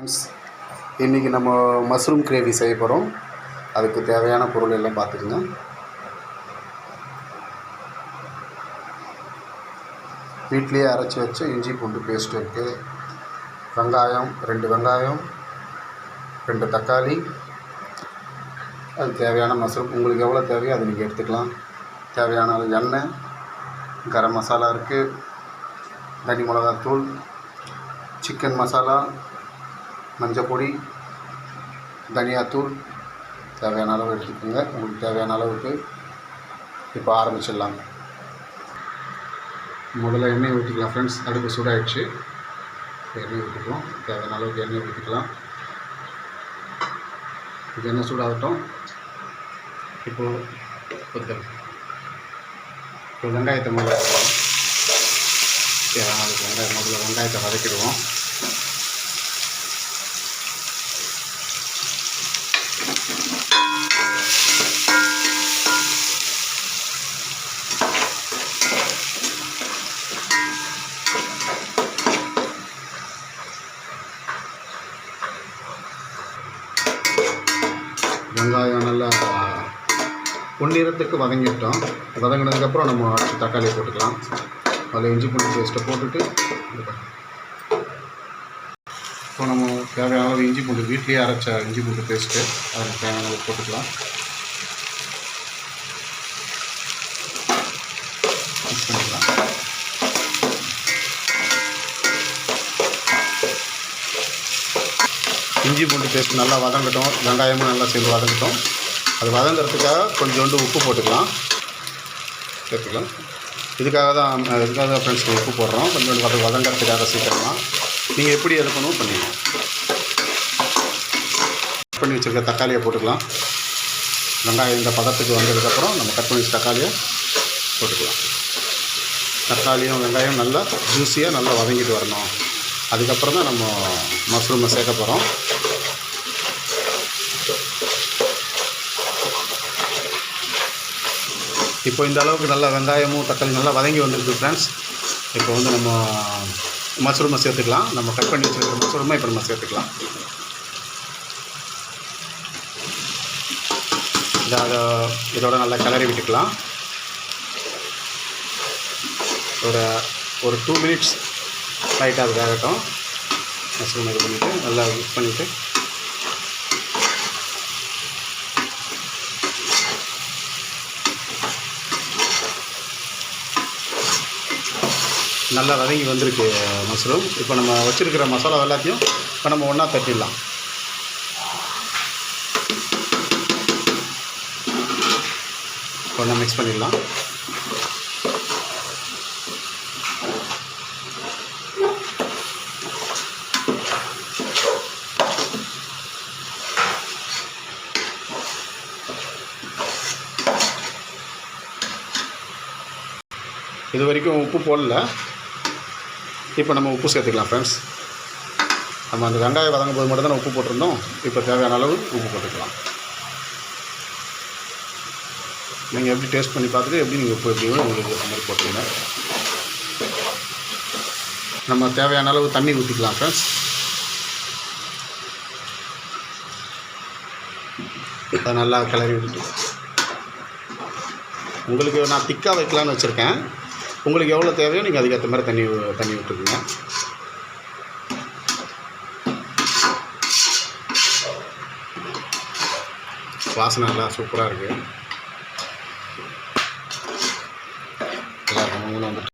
Friends இன்றைக்கி நம்ம mushroom gravy செய்ய போகிறோம் அதுக்கு தேவையான பொருள் எல்லாம் பார்த்துக்குங்க. வீட்லேயே அரைச்சி வச்ச இஞ்சி பூண்டு பேஸ்ட் இருக்குது வெங்காயம் ரெண்டு வெங்காயம் ரெண்டு தக்காளி. அது தேவையான மஷ்ரூம் உங்களுக்கு எவ்வளோ தேவையோ அதை நீங்கள் எடுத்துக்கலாம். தேவையான அளவு எண்ணெய் கரம் மசாலா இருக்குது தனி மிளகாத்தூள் சிக்கன் மசாலா மஞ்சப்பொடி தனியாத்தூள் தேவையான அளவு எடுத்துக்கோங்க. உங்களுக்கு தேவையான அளவுக்கு இப்போ ஆரம்பிச்சிடலாம். முதல்ல எண்ணெய் ஊற்றிக்கலாம் ஃப்ரெண்ட்ஸ் அடுப்பு சூடாயிடுச்சு. எண்ணெய் ஊற்றிக்கலாம். தேவையான அளவுக்கு எண்ணெய் ஊற்றிக்கலாம். இது எண்ணெய் சூடாகட்டும்? இப்போது கொத்தல் இப்போ வெங்காயத்தை முதல்ல தேவையான அளவுக்கு வெங்காயம் முதல்ல வெங்காயத்தை வதக்கிடுவோம். வெங்காயம் நல்லா பொன்னிறத்துக்கு வதங்கிட்டோம். வதங்கினதுக்கப்புறம் நம்ம அடுத்து தக்காளி போட்டுக்கலாம். அதில் இஞ்சி பூண்டு பேஸ்ட்டை போட்டுட்டு இப்போ நம்ம தேவையான அளவு இஞ்சி பூண்டு வீட்லேயே அரைச்ச இஞ்சி பூண்டு பேஸ்ட்டு அதில் தேவையான அளவு போட்டுக்கலாம். இஞ்சி பூண்டு பேஸ்ட் நல்லா வதங்கட்டும் வெங்காயமும் நல்லா சேர்ந்து வதங்கட்டும். அது வதங்கிறதுக்காக கொஞ்சோண்டு உப்பு போட்டுக்கலாம். சேர்த்துக்கலாம். இதுக்காக தான் இதுக்காக தான் ஃப்ரெண்ட்ஸ் உப்பு போடுறோம். கொஞ்சோண்டு வத வதங்கிறதுக்காக சீக்கிரமாக நீங்கள் எப்படி எடுக்கணும் பண்ணிக்கலாம். கட் பண்ணி வச்சுருக்க தக்காளியை போட்டுக்கலாம். வெங்காயம் இந்த பதத்துக்கு வந்ததுக்கப்புறம் நம்ம கட் பண்ணி வச்ச தக்காளியை போட்டுக்கலாம். தக்காளியும் வெங்காயம் நல்லா ஜூஸியாக நல்லா வதங்கிட்டு வரணும். அதுக்கப்புறம் தான் நம்ம மஷ்ரூமை சேர்க்க போகிறோம் இப்போ இந்த அளவுக்கு நல்லா வெங்காயமும் தக்காளி நல்லா வதங்கி வந்துருக்கு ஃப்ரெண்ட்ஸ் இப்போ வந்து நம்ம மஷ்ரூமை சேர்த்துக்கலாம். நம்ம கட் பண்ணி வச்சுருக்கிற மஷ்ரூமை இப்போ நம்ம சேர்த்துக்கலாம். இதை அதை இதோட நல்லா கிளறி விட்டுக்கலாம். ஒரு ஒரு டூ மினிட்ஸ் லைட்டாக அது வேகட்டும். மஷ்ரூம் இது பண்ணிவிட்டு நல்லா மிக்ஸ் பண்ணிவிட்டு நல்லா வதங்கி வந்திருக்கு மஷ்ரூம் இப்போ நம்ம வச்சுருக்கிற மசாலா எல்லாத்தையும் இப்போ நம்ம ஒன்றா தட்டிடலாம். ஒன்றா மிக்ஸ் பண்ணிடலாம். இது வரைக்கும் உப்பு போடல. இப்போ நம்ம உப்பு சேர்த்துக்கலாம் ஃப்ரெண்ட்ஸ் நம்ம அந்த வெங்காயம் வதங்கும் போது மட்டும் தான் உப்பு போட்டிருந்தோம். இப்போ தேவையான அளவு உப்பு போட்டுக்கலாம். நீங்கள் எப்படி டேஸ்ட் பண்ணி பார்த்துட்டு எப்படி நீங்கள் உப்பு எப்படி உங்களுக்கு அந்த மாதிரி போட்டுருங்க நம்ம தேவையான அளவு தண்ணி ஊற்றிக்கலாம் ஃப்ரெண்ட்ஸ் அதை நல்லா கிளறி விட்டு உங்களுக்கு நான் திக்காக வைக்கலான்னு வச்சுருக்கேன். உங்களுக்கு எவ்வளோ தேவையோ நீங்கள் அதுக்கேற்ற மாதிரி தண்ணி தண்ணி விட்டுக்குங்க வாசனை நல்லா சூப்பராக இருக்குது எல்லாருக்கும் வந்துட்டு.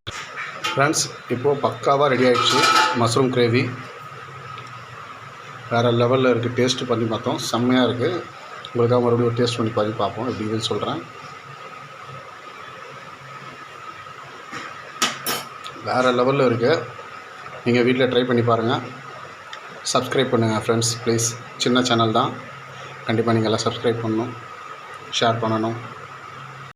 ஃப்ரெண்ட்ஸ் இப்போது பக்காவாக ரெடி ஆகிடுச்சு மஷ்ரூம் கிரேவி வேறு லெவலில் இருக்குது டேஸ்ட்டு பண்ணி பார்த்தோம். செம்மையாக இருக்குது உங்களுக்காக மறுபடியும் டேஸ்ட் பண்ணி பண்ணி பார்ப்போம். எப்படி இதுன்னு சொல்கிறேன் வேறு லெவலில் இருக்குது நீங்கள் வீட்டில் ட்ரை பண்ணி பாருங்கள் சப்ஸ்கிரைப் பண்ணுங்கள் ஃப்ரெண்ட்ஸ் ப்ளீஸ் சின்ன சேனல் தான். கண்டிப்பாக நீங்கள் எல்லாம் சப்ஸ்கிரைப் பண்ணணும் ஷேர் பண்ணணும்.